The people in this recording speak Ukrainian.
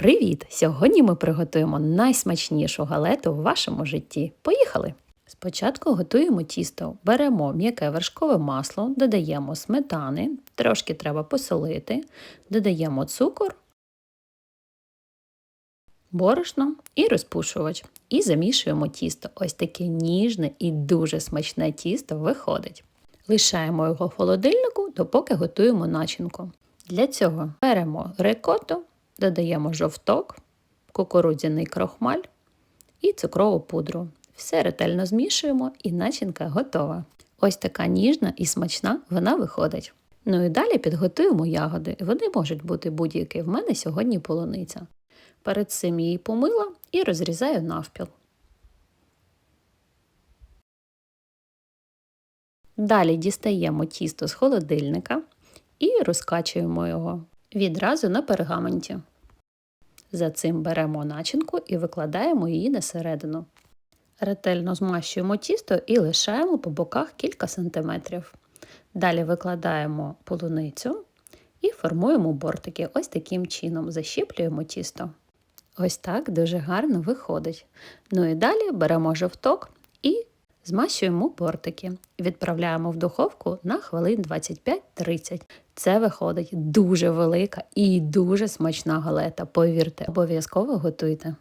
Привіт! Сьогодні ми приготуємо найсмачнішу галету в вашому житті. Поїхали! Спочатку готуємо тісто. Беремо м'яке вершкове масло, додаємо сметани, трошки треба посолити, додаємо цукор, борошно і розпушувач. І замішуємо тісто. Ось таке ніжне і дуже смачне тісто виходить. Лишаємо його в холодильнику, допоки готуємо начинку. Для цього беремо рикоту, додаємо жовток, кукурудзяний крохмаль і цукрову пудру. Все ретельно змішуємо і начинка готова. Ось така ніжна і смачна вона виходить. Ну і далі підготуємо ягоди. Вони можуть бути будь-які. В мене сьогодні полуниця. Перед цим її помила і розрізаю навпіл. Далі дістаємо тісто з холодильника і розкачуємо його відразу на пергаменті. За цим беремо начинку і викладаємо її на середину. Ретельно змащуємо тісто і лишаємо по боках кілька сантиметрів. Далі викладаємо полуницю і формуємо бортики. Ось таким чином защіплюємо тісто. Ось так дуже гарно виходить. Ну і далі беремо жовток і змащуємо бортики. Відправляємо в духовку на хвилин 25-30. Це виходить дуже велика і дуже смачна галета. Повірте, обов'язково готуйте.